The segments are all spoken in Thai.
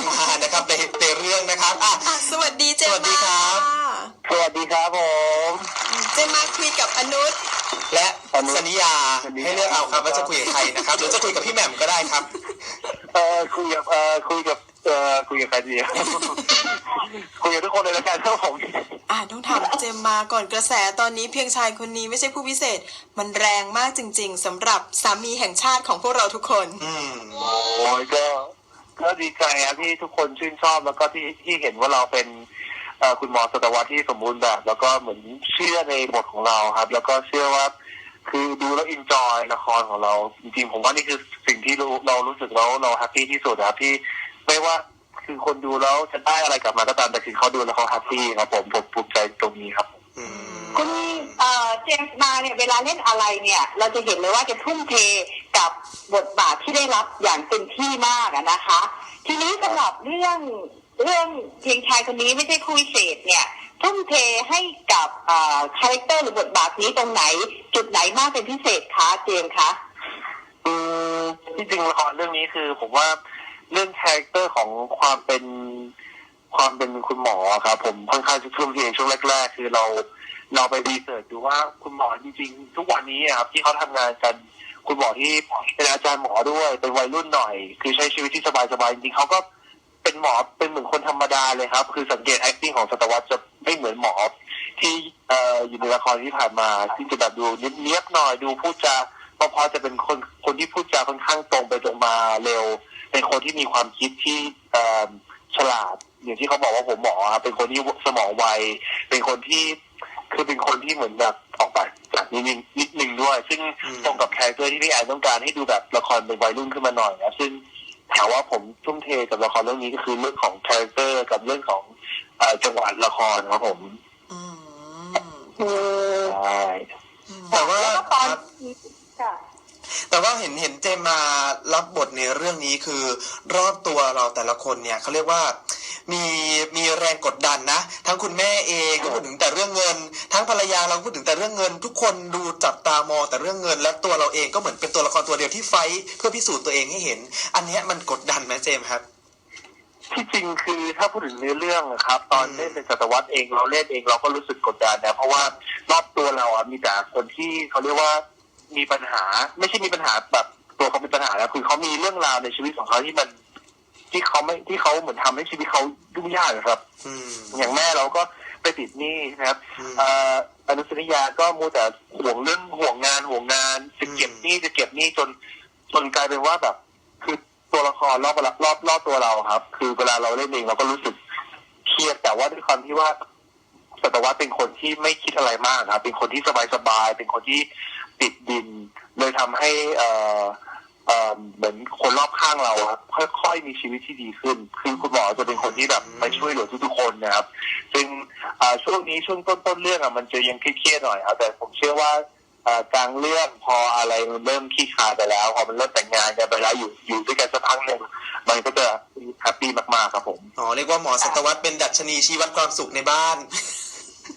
มมานะครับในในเรื่องนะครับอะ อะสวัสดีเจมสวัสดีมาครับ สวัสดีครับผม เจมมาคุยกับอนุชและตอนนี้สนิยา ให้เลือกเอาครับว่าจะคุยกับใครนะครับหรือจะคุยกับพี่แหม่มก็ได้ครับ เอ่อคุยกับเอ่อคุยกับเอ่อคุยกับใครดีครับคุยกับทุกคนเลยแล้วกันครับผมอะต้องถามเจมมาก่อนกระแสตอนนี้เพียงชายคนนี้ไม่ใช่ผู้พิเศษ มันแรงมากจริงๆสำหรับสามีแห่งชาติของพวกเราทุกคน อืม โอ้ยก็ ก็ดีใจครับที่ทุกคนชื่นชอบแล้วก็ที่ที่เห็นว่าเราเป็นเอ่อคุณหมอสัตวรรษที่สมบูรณ์แบบ แล้วก็เหมือนเชื่อในบทของเราครับ แล้วก็เชื่อว่า คือดูแล้วอินจอยละครของเรา จริงๆผมว่านี่คือสิ่งที่รู้เรารู้สึกแล้วเราแฮปปี้ที่สุดนะครับที่ไม่ว่าคือคนดูแล้วจะได้อะไรกลับมาก็ตามแต่คือเขาดูแล้วเขาแฮปปี้ครับผมผมภูมิใจตรงนี้ครับ อืม คุณเอ่อเจมส์มาเนี่ยเวลาเล่นอะไรเนี่ย เราจะเห็นเลยว่าจะทุ่มเท กับบทบาทที่ได้รับอย่างเต็มที่มากนะคะ ทีนี้สำหรับเรื่องเรื่องเพียงชายคนนี้ไม่ใช่คู่พิเศษเนี่ยทุ่มเทให้กับคาแรคเตอร์หรือบทบาทนี้ตรงไหน จุดไหนมากเป็นพิเศษคะเจมคะอืมที่จริงละครเรื่องนี้คือ ผมว่าเรื่องคาแรคเตอร์ของความเป็นความเป็นคุณหมอครับผมค่อนข้างจะทุ่มเทช่วงแรก ๆ คือเราเราไปรีเสิร์ชดูว่าคุณหมอจริง ๆ ทุกวันนี้อะครับที่เขาทำงานกัน คุณหมอที่เป็นอาจารย์หมอด้วยเป็นวัยรุ่นหน่อย คือใช้ชีวิตที่สบายๆจริงๆเขาก็เป็นหมอเป็นเหมือนคนธรรมดาเลยครับ คือสังเกต acting ของสตวรรษจะไม่เหมือนหมอที่เอ่ออยู่ในละครที่ผ่านมาที่จะแบบดูเนียบๆหน่อยดูพูดจาพราะพอจะเป็นคนคนที่พูดจาค่อนข้างตรงไปตรงมาเร็ว เป็นคนที่มีความคิดที่เอ่อฉลาด อย่างที่เขาบอกว่าผมหมอครับเป็นคนที่สมองไวเป็นคนที่คือเป็นคนที่เหมือนแบบออกไปากนิดนึงนิดนึงด้วย ซึ่งอืมตรงกับคาแรคเตอร์ที่พี่แอนต้องการให้ดูแบบละครเป็นวัยรุ่นขึ้นมาหน่อยนะซึ่งถามว่าผมทุ่มเทกับละครเรื่องนี้ก็คือเรื่องของคาแรคเตอร์กับเรื่องของเอ่อจังหวะละครครับผมอืมใช่แต่ว่าแล้วก็ตอนครับค่ะแต่ว่าเห็นเห็นเจมมารับบทในเรื่องนี้คือ รอบตัวเราแต่ละคนเนี่ยเขาเรียกว่า มีมีแรงกดดันนะ ทั้งคุณแม่เองก็พูดถึงแต่เรื่องเงิน ทั้งภรรยาเราก็พูดถึงแต่เรื่องเงิน ทุกคนดูจับตามองแต่เรื่องเงิน และตัวเราเองก็เหมือนเป็นตัวละครตัวเดียวที่ไฟท์เพื่อพิสูจน์ตัวเองให้เห็น อันเนี้ยมันกดดันไหมเจมส์ครับที่จริงคือถ้าพูดถึงเนื้อเรื่องอะครับ ตอนอืมเล่นเป็นสัตวรรษเองเราเล่นเองเราก็รู้สึกกดดันนะเพราะว่ารอบตัวเราอะมีแต่คนที่เขาเรียกว่ามีปัญหา ไม่ใช่มีปัญหาแบบตัวเขามีปัญหาแล้วคือเขามีเรื่องราวในชีวิตของเขาที่มัน ที่เขาไม่ที่เขาเหมือนทำให้ชีวิตเขายุ่งยากอะครับอืมอย่างแม่เราก็ไปติดหนี้นะครับอืมเอ่ออนุสริยาก็มูแต่ห่วงเรื่องห่วงงานห่วงงานจะเก็บอืมหนี้จะเก็บหนี้จนจนกลายเป็นว่าแบบ คือตัวละครรอบรอบรอบตัวเราครับ คือเวลาเราเล่นเองเราก็รู้สึกเครียดแต่ว่าด้วยความที่ว่าสัตวรรษเป็นคนที่ไม่คิดอะไรมากครับ เป็นคนที่สบายสบายๆเป็นคนที่ติดดิน เลยทำให้ เอ่อ เอ่อเหมือนคนรอบข้างเราครับค่อยๆมีชีวิตที่ดีขึ้น คือคุณหมอจะเป็นคนที่แบบไปช่วยเหลือทุกๆคนนะครับ ซึ่งอ่าช่วงนี้ช่วงต้นต้นๆเรื่องอะมันจะยังเครียดๆหน่อยครับแต่ผมเชื่อว่าอ่ากลางเรื่องพออะไรมันเริ่มขี้คลายไปแล้ว พอมันเริ่มแต่งงานกันไปแล้วอยู่อยู่ด้วยกันสักพักหนึ่งมันก็จะแฮปปี้มากๆครับผมอ๋อเรียกว่าหมอสัตวรรษเป็นดัชนีชี้วัดความสุขในบ้าน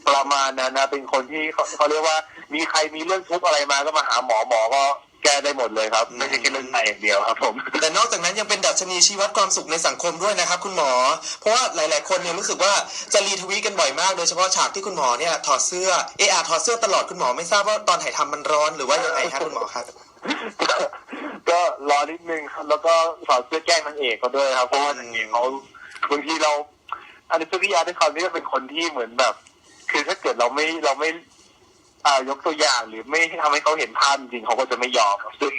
ประมาณนั้นนะเป็นคนที่เขาเขาเรียกว่ามีใครมีเรื่องทุกข์อะไรมาก็มาหาหมอหมอก็ แก้ได้หมดเลยครับ ไม่ใช่แค่เรื่องใจอย่างเดียวครับผม แต่นอกจากนั้นยังเป็นดัชนีชี้วัดความสุขในสังคมด้วยนะครับ คุณหมอ เพราะว่าหลาย ๆ คนเนี่ยรู้สึกว่าจะรีทวีตกันบ่อยมากโดยเฉพาะฉากที่คุณหมอเนี่ยถอดเสื้อเออาถอดเสื้อตลอดคุณหมอไม่ทราบว่าตอนถ่ายทำมันร้อนหรือว่ายังไงครับคุณหมอครับก็ก็รอนิดนึงครับแล้วก็สอนเสื้อแกล้งนางเอกเขาด้วยครับเพราะว่านางเอกเขาบางทีเราอันนี้สุริยาด้วยความที่ว่าเป็นคนที่เหมือนแบบ คือถ้าเกิดเราไม่เราไม่ อ่ายกตัวอย่างหรือไม่ทำให้เขาเห็นภาพจริงๆเขาก็จะไม่ยอมครับซึ่ง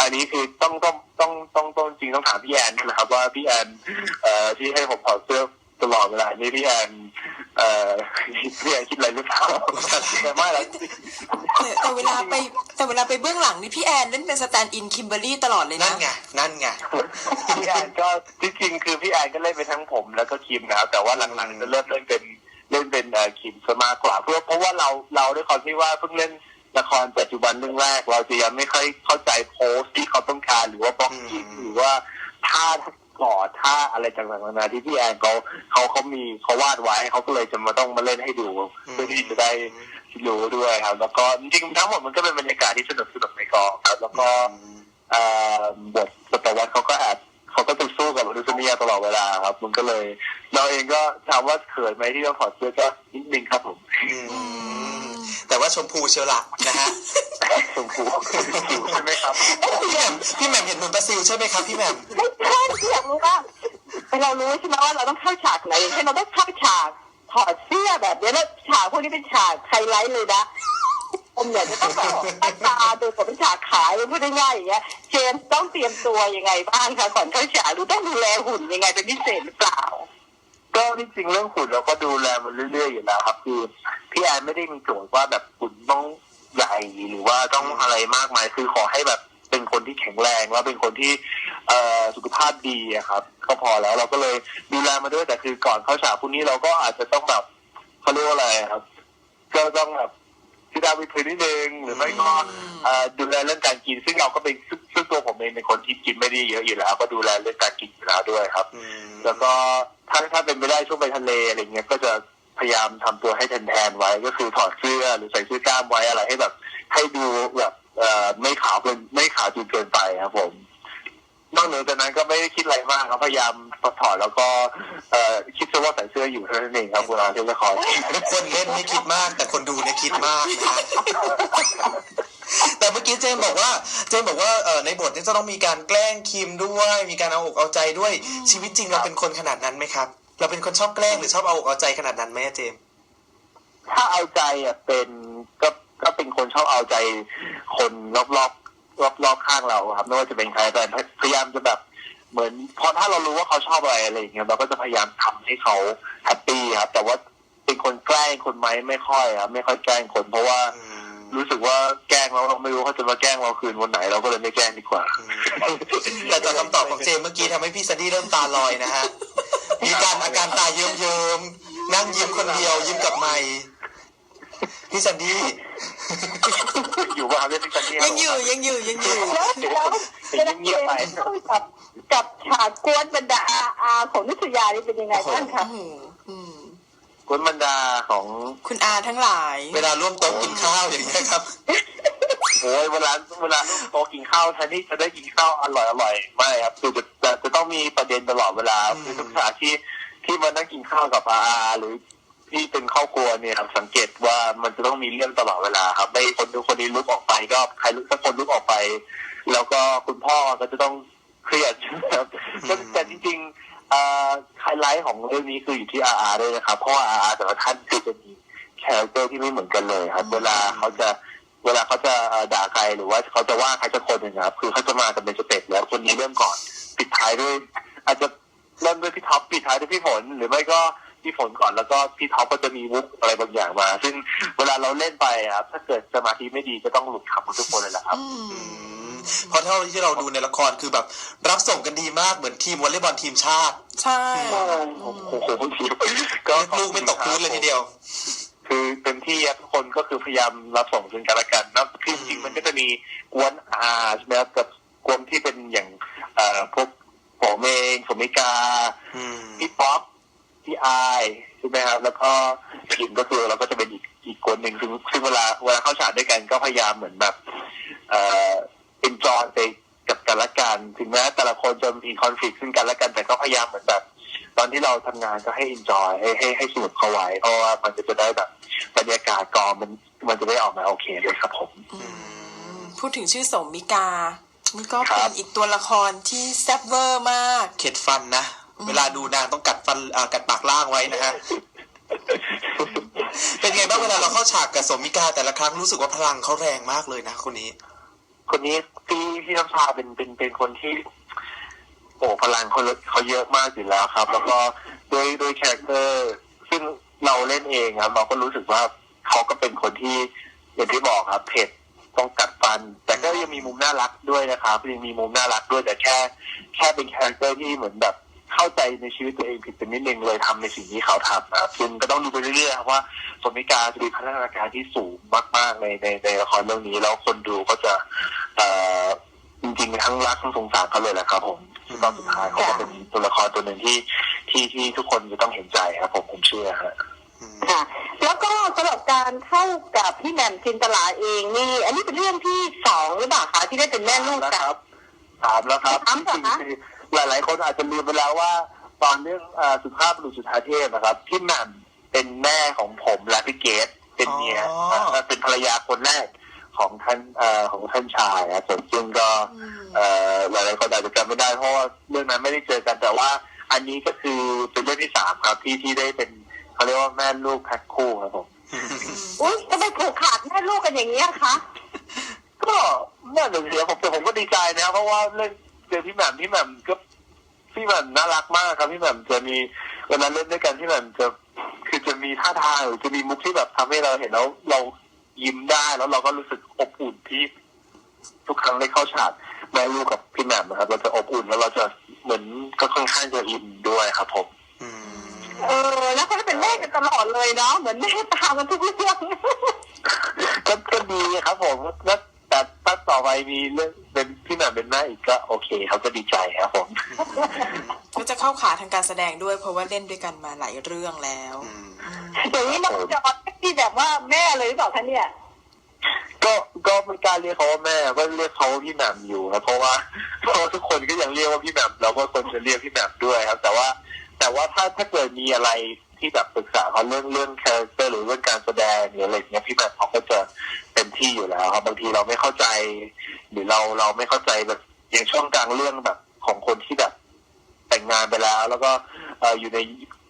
อันนี้คือต้องต้องต้องต้องต้องจริงต้องถามพี่แอนนะครับ ว่าพี่แอนเอ่อที่ให้ผมถอดเสื้อตลอดเวลานี่พี่แอนเอ่อพี่แอนคิดอะไรหรือเปล่าแต่ไม่หรอกแต่แต่เวลาไปแต่เวลาไปเบื้องหลังนี่พี่แอนเล่นเป็นสแตนด์อินคิมเบอร์รี่ตลอดเลยนั่นะนไงนั่นไงพี่แอนก็ที่จริงคือพี่แอนก็เล่นไปทั้งผมแล้วก็คิมนะครับแต่ว่าหลังๆจะเริ่มเล่นเป็น เล่นเป็นเอ่อคิมซะมากกว่า เพื่อเพราะว่าเราเราด้วยความที่ว่าเพิ่งเล่นละครปัจจุบันเรื่องแรก เราจะยังไม่ค่อยเข้าใจโพสที่เขาต้องการหรือว่าบล็อกกิ้งอืมหรือว่าท่ากอดท่าอะไรต่างๆนานาที่พี่แอนเขาเขาเขามีเขาวาดไว้เขาก็เลยจะมาต้องมาเล่นให้ดูเพื่อที่จะได้รู้ด้วยครับ แล้วก็จริงๆทั้งหมดมันก็เป็นบรรยากาศที่สนุกสนุกในกองครับ แล้วก็เอ่อบทสตวรรษเขาก็แอบเขาก็จะสู้กับมนุษย์เมียตลอดเวลาครับ มันก็เลย เราเองก็ถามว่าเขินไหมที่ต้องถอดเสื้อก็นิดนึงครับผมอืมแต่ว่าชมพูเชียวละนะฮะชมพูผิวใช่ไหมครับพี่แหม่มพี่แหม่มเห็นเหมือนปลาซิลใช่ไหมครับพี่แหม่มไม่ใช่ที่อยากรู้ว่าเรารู้ใช่ไหมว่าเราต้องเข้าฉากไหนอย่างเช่นเราต้องเข้าฉากถอดเสื้อแบบนี้แล้วฉากพวกนี้เป็นฉากไฮไลท์เลยนะผมเนี่ยจะต้องแบบตาตาดูผมเป็นฉากขายพูดง่ายๆอย่างเงี้ยเจมส์ต้องเตรียมตัวยังไงบ้างคะก่อนเข้าฉากหรือต้องดูแลหุ่นยังไงเป็นพิเศษหรือเปล่า ก็ที่จริงเรื่องหุ่นเราก็ดูแลมันเรื่อยๆอยู่แล้วครับคือพี่แอนไม่ได้มีโจทย์ว่าแบบหุ่นต้องใหญ่หรือว่าต้องอะไรมากมายคือขอให้แบบเป็นคนที่แข็งแรงแล้วเป็นคนที่เอ่อสุขภาพดีอะครับก็พอแล้วเราก็เลยดูแลมาด้วยแต่คือก่อนเข้าฉากพวกนี้เราก็อาจจะต้องแบบเขาเรียกว่าอะไรครับก็ต้องแบบที่ดาวิพื้นนิดนึงหรือไม่ก็เอ่อดูแลเรื่องการกินซึ่งเราก็เป็นซึ่งซึ่ง ตัวผมเองเป็นคนที่กินไม่ได้เยอะอยู่แล้ว ก็ดูแลเรื่องการกินอยู่แล้วด้วยครับอืมแล้วก็ถ้าถ้าเป็นไปได้ช่วงไปทะเลอะไรเงี้ยก็จะพยายามทำตัวให้แทนๆไว้ ก็คือถอดเสื้อหรือใส่เสื้อกล้ามไว้อะไรให้แบบ ให้ดูแบบเอ่อไม่ขาวเกินไม่ขาวจนเกินไปครับผมนอกเหนือจากนั้นก็ไม่ได้คิดอะไรมากครับพยายามถอดแล้วก็เอ่อคิดซะว่าใส่เสื้ออยู่เท่านั้นเองครับเวลาเล่นละครคนเล่นไม่คิดมาก แต่คนดูเนี่ยคิดมากนะฮะ แต่เมื่อกี้เจมส์บอกว่า เจมส์บอกว่าเออในบทเนี่ยจะต้องมีการแกล้งคิมด้วย มีการเอาอกเอาใจด้วย ชีวิตจริงเราเป็นคนขนาดนั้นไหมครับ เราเป็นคนชอบแกล้งหรือชอบเอาอกเอาใจขนาดนั้นไหมอะเจมส์ถ้าเอาใจอะเป็นก็ก็เป็นคนชอบเอาใจคนรอบรอบรอบรอบๆข้างเราครับไม่ว่าจะเป็นใครแต่พยายามจะแบบเหมือนเพราะถ้าเรารู้ว่าเขาชอบอะไรอะไรอย่างเงี้ยเราก็จะพยายามทำให้เขาแฮปปี้ครับแต่ว่าเป็นคนแกล้งคนไหมไม่ค่อยครับไม่ค่อยแกล้งคนเพราะว่า อืม รู้สึกว่าแกล้งเราเราไม่รู้เขาจะมาแกล้งเราคืนวันไหนเราก็เลยไม่แกล้งดีกว่า แต่จากคำตอบของเจมส์เมื่อกี้ทำให้พี่ซันดี้เริ่มตาลอยนะฮะ มีการอาการตาเยิ้มๆนั่งยิ้มคนเดียวยิ้มกับไมค์พี่ซันดี้อยู่ว่าครับเรื่องที่กันเนี่ยยังอยู่ยังอยู่ยังอยู่แล้วแล้วเวลาเจมส์เข้ากับกับฉากกวนบรรดาอาอาของนิสยานี่เป็นยังไงบ้างคะ โอ้โหอืมคนบรรดาของคุณอาทั้งหลาย เวลาร่วมโต๊ะกินข้าวอย่างเงี้ยครับโอ้ยเวลาเวลาลูกโตะกินข้าวแทนที่จะได้กินข้าวอร่อยอร่อยไม่ครับคือจะจะจะต้องมีประเด็นตลอดเวลาอืมคือทุกฉากที่ที่มานั่งกินข้าวกับอาอาหรือที่เป็นครอบครัวเนี่ยครับสังเกตว่ามันจะต้องมีเรื่องตลอดเวลาครับไม่คนดูคนนี้ลุกออกไปก็ใครลุกสักคนลุกออกไป แล้วก็คุณพ่อก็จะต้องเครียดครับก็แต่จริงๆเอ่อ ไฮไลท์ของเรื่องนี้คืออยู่ที่อาอาด้วยนะครับ เพราะว่าอาอาแต่ละท่านคือจะมีคาแรคเตอร์ที่ไม่เหมือนกันเลยครับ เวลาเขาจะเวลาเขาจะเอ่อด่าใครหรือว่าเขาจะว่าใครสักคนหนึ่งนะครับ คือเขาจะมากันเป็นสเต็ปแล้วคนนี้เริ่มก่อนปิดท้ายด้วย อาจจะเริ่มด้วยพี่ท็อปปิดท้ายด้วยพี่ฝนหรือไม่ก็พี่ฝนก่อนแล้วก็พี่ท็อปก็จะมีมุกอะไรบางอย่างมา ซึ่งเวลาเราเล่นไปอะครับถ้าเกิดสมาธิไม่ดีก็ต้องหลุดคำของทุกคนเลยแหละครับอืมอืม เพราะเท่าที่เราดูในละครคือแบบ รับส่งกันดีมากเหมือนทีมวอลเลย์บอลทีมชาติ ใช่โอ้โหก็ลูกไม่ตกพื้นเลยทีเดียว คือเต็มที่ครับทุกคนก็คือพยายามรับส่งซึ่งกันและกันนะคือจริงๆมันก็จะมีกวนอาใช่ไหมครับกับกวนที่เป็นอย่างเอ่อพวกผมเองสมิกาอืมพี่ป๊อปพี่อายใช่ไหมครับ แล้วก็คิมก็คือเราก็จะเป็นอีกอีกคนหนึ่งซึ่งซึ่งเวลาเวลาเข้าฉากด้วยกันก็พยายามเหมือนแบบ เอ่อ เอนจอยไปกับกันและกัน ถึงแม้แต่ละคนจะมีคอนฟ lict ซึ่งกันและกันแต่ก็พยายามเหมือนแบบ ตอนที่เราทำงานก็ให้เอนจอยให้ให้ให้สนุกเข้าไว้เพราะว่ามันจะได้แบบบรรยากาศกองมันมันจะได้ออกมาโอเคเลยครับผมพูดถึงชื่อสมมิกานี่ก็ครัเป็บนอีกตัวละครที่แซ่บเวอร์มาก เข็ดฟันนะ เวลาดูนางต้องกัดฟันอ่ากัดปากล่างไว้นะฮะเป็นไงบ้างเวลาเราเข้าฉากกับสมมิกาแต่ละครั้งรู้สึกว่าพลังเขาแรงมากเลยนะคนนี้ คนนี้พี่พี่น้ำชาเป็นเป็นเป็นคนที่โอ้พลังเขาเขาเยอะมากอยู่แล้วครับ แล้วก็ด้วยด้วยคาแรคเตอร์ ซึ่งเราเล่นเองครับเราก็รู้สึกว่าเขาก็เป็นคนที่อย่างที่บอกครับเผ็ดต้องกัดฟัน แต่ก็ยังมีมุมน่ารักด้วยนะครับยังมีมุมน่ารักด้วยแต่แค่ แค่เป็นคาแรคเตอร์ที่เหมือนแบบเข้าใจในชีวิตตัวเองผิดไปนิดนึงเลยทำในสิ่งที่เขาทำนะครับซึ่งก็ต้องดูไปเรื่อยๆครับว่า สมิกาจะมีพัฒนาการที่สูงมาก ๆ ในในในละครเรื่องนี้ แล้วคนดูก็จะเอ่อจริงๆทั้งรักทั้งสงสารเขาเลยแหละครับ ผมซึ่งตอนสุดท้ายเขาก็เป็นตัวละครตัวหนึ่งที่ที่ที่ทุกคนจะต้องเห็นใจครับ ผมผมเชื่อฮะค่ะแล้วก็สำหรับการเข้ากับพี่แหม่มจินตลาเองนี่ อันนี้เป็นเรื่องที่สองหรือเปล่าคะที่ได้เป็นแม่ลูกแล้วกัคนรับถามแล้วครับถามเหรอคะจริงๆคือหลายๆคนอาจจะลืมไปแล้วว่า ตอนเรื่องเอ่อสุภาพบุรุษสุธาเทพนะครับพี่แหม่ม เป็นแม่ของผมและพี่เกดเป็นเมียอ๋อเอ่อเป็นภรรยาคนแรกของท่านเอ่อของท่านชายนะส่วนซึ่งก็ อืมเอ่อหลายๆคนอาจจะจำไม่ได้เพราะว่าเรื่องนั้นไม่ได้เจอกันแต่ว่า อันนี้ก็คือเป็นเรื่องที่สามครับที่ที่ได้เป็นเขาเรียกว่าแม่ลูกแพ็คคู่ครับผมอุ้ยทำไมผูกขาดแม่ลูกกันอย่างนี้ยคะก็เมื่อหนึ่งเสียผมแต่ผมก็ดีใจนะเพราะว่าเล่นเจอพี่แหม่มพี่แหม่มก็พี่แหม่มน่ารักมากครับพี่แหม่มจะมีเวลาเล่นด้วยกันพี่แหม่มจะคือ จะมีท่าทางหรือจะมีมุกที่แบบทำให้เราเห็นแล้ว เรายิ้มได้แล้วเราก็รู้สึกอบอุ่นที่ทุกครั้งได้เข้าฉากแม่ลูกกับพี่แหม่มนะครับ เราจะอบอุ่นแล้วเราจะเหมือนก็ค่อนข้างจะอินด้วยครับผมอืมเออแล้วเขาจะเป็นแม่กันตลอดเลยเนาะเหมือนแม่ตามกันทุกเรื่องก็ก็ดีครับผมแล้วแต่ถ้าต่อไปมีเรื่องเป็นพี่แหม่มเป็นแม่อีกก็โอเคเขาก็ดีใจครับผม ก็จะเข้าขาทางการแสดงด้วยเพราะว่าเล่นด้วยกันมาหลายเรื่องแล้วอืมอย่างนี้มันจะออนที่แบบว่าแม่เลยหรือเปล่าคะเนี่ย ก็ก็ไม่กล้าเรียกเขาว่าแม่ก็เรียกเขาว่าพี่แหม่มอยู่นะเพราะว่าเพราะว่าทุกคนก็ยังเรียกว่าพี่แหม่มเราก็ควรจะเรียกพี่แหม่มด้วยครับ แต่ว่าแต่ว่าถ้าถ้าเกิดมีอะไรที่แบบปรึกษาเขาเรื่องเรื่องคาแรคเตอร์หรือเรื่องการแสดงหรืออะไรอย่างเงี้ยพี่แหม่มเขาก็จะเต็มที่อยู่แล้วครับบางทีเราไม่เข้าใจ หรือเราเราไม่เข้าใจแบบอย่างช่วงกลางเรื่องแบบของคนที่แบบ แต่งงานไปแล้ว แล้วก็เอ่ออยู่ใน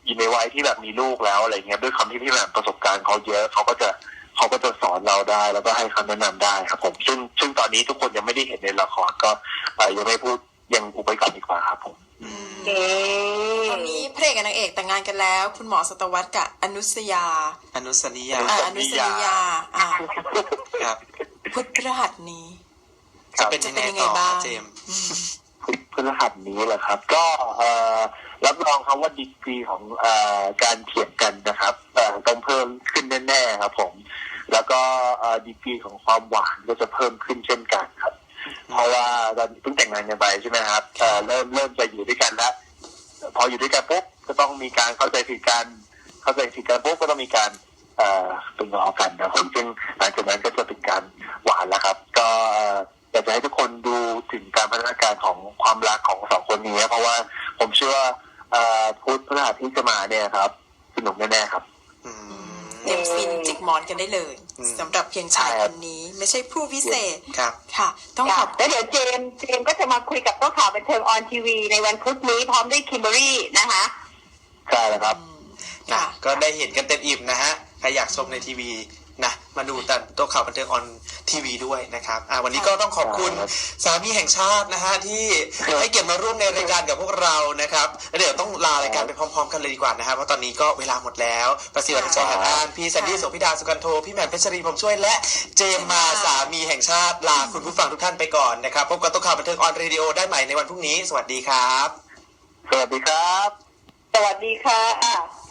อยู่ในวัยที่แบบมีลูกแล้วอะไรเงี้ยด้วยคำที่พี่แหม่มประสบการณ์เขาเยอะเขาก็จะเขาก็จะสอนเราได้ แล้วก็ให้คำแนะนำได้ครับผมซึ่งซึ่งตอนนี้ทุกคนยังไม่ได้เห็นในละครก็เอ่อยังไม่พูดยังอุบไว้ก่อนดีกว่าครับผมเอ๊ะตอนนี้พระเอกกับนางเอกแต่งงานกันแล้ว คุณหมอสตวรรษกับอนุสยา อนุสนิยาอ่าอนุสยาอ่าครับพุทธรหัสนี้จะเป็นยังไงต่อครับเจมส์ พฤหัสนี้แหละครับ ก็เอ่อรับรองครับว่าดีกรีของเอ่อการเถียงกันนะครับเอ่อต้องเพิ่มขึ้นแน่ๆครับ ผม แล้วก็เอ่อดีกรีของความหวานก็จะเพิ่มขึ้นเช่นกันครับ เพราะว่าตอนเพิ่งแต่งงานกันไปใช่ไหมครับเอ่อเริ่มเริ่มจะอยู่ด้วยกันแล้วพออยู่ด้วยกันปุ๊บก็ต้องมีการเข้าใจผิดกันเข้าใจผิดกันปุ๊บก็ต้องมีการเอ่อเป็นงอกันนะครับผมซึ่งหลังจากนั้นก็จะเป็นการหวานแล้วครับ ก็ อ่ออยากจะให้ทุกคนดูถึงการพัฒนาการของความรักของสองคนนี้เพราะว่าผมเชื่อว่าเอ่อพุทธพฤหัสที่จะมาเนี่ยครับสนุกแน่ๆครับอืมเตรียมฟินจิกหมอนกันได้เลยอืมสำหรับเพียงชายคนนี้ ไม่ใช่ผู้พิเศษครับค่ะ ต้องขอบแล้วเดี๋ยวเจมส์เจมส์ก็จะมาคุยกับโต๊ะข่าวบันเทิงออนทีวี ในวันพุธนี้พร้อมด้วยคิมเบอรี่นะคะใช่แล้วครับนะค่ะก็ได้เห็นกันเต็มอิ่มนะฮะใครอยากชมในทีวี นะมาดูแต่ตัวข่าวบันเทิงออนทีวีด้วยนะครับอ่าวันนี้ก็ต้องขอบคุณครับสามีแห่งชาตินะฮะที่ให้เกียรติมาร่วมในรายการกับพวกเรานะครับแล้วเดี๋ยวต้องลารายการไปพร้อม ๆ กันเลยดีกว่านะครับเพราะตอนนี้ก็เวลาหมดแล้วประสิทธิ์วันชัยหันอ่านพี่แซนดี้โสพิดาสุกันโทพี่แหม่มเพชรีผมช่วยและเจมมาสามีแห่งชาติลาคุณผู้ฟังทุกท่านไปก่อนนะครับพบกับตัวข่าวบันเทิงออนเรดิโอได้ใหม่ในวันพรุ่งนี้ สวัสดีครับ สวัสดีครับ สวัสดีค่ะ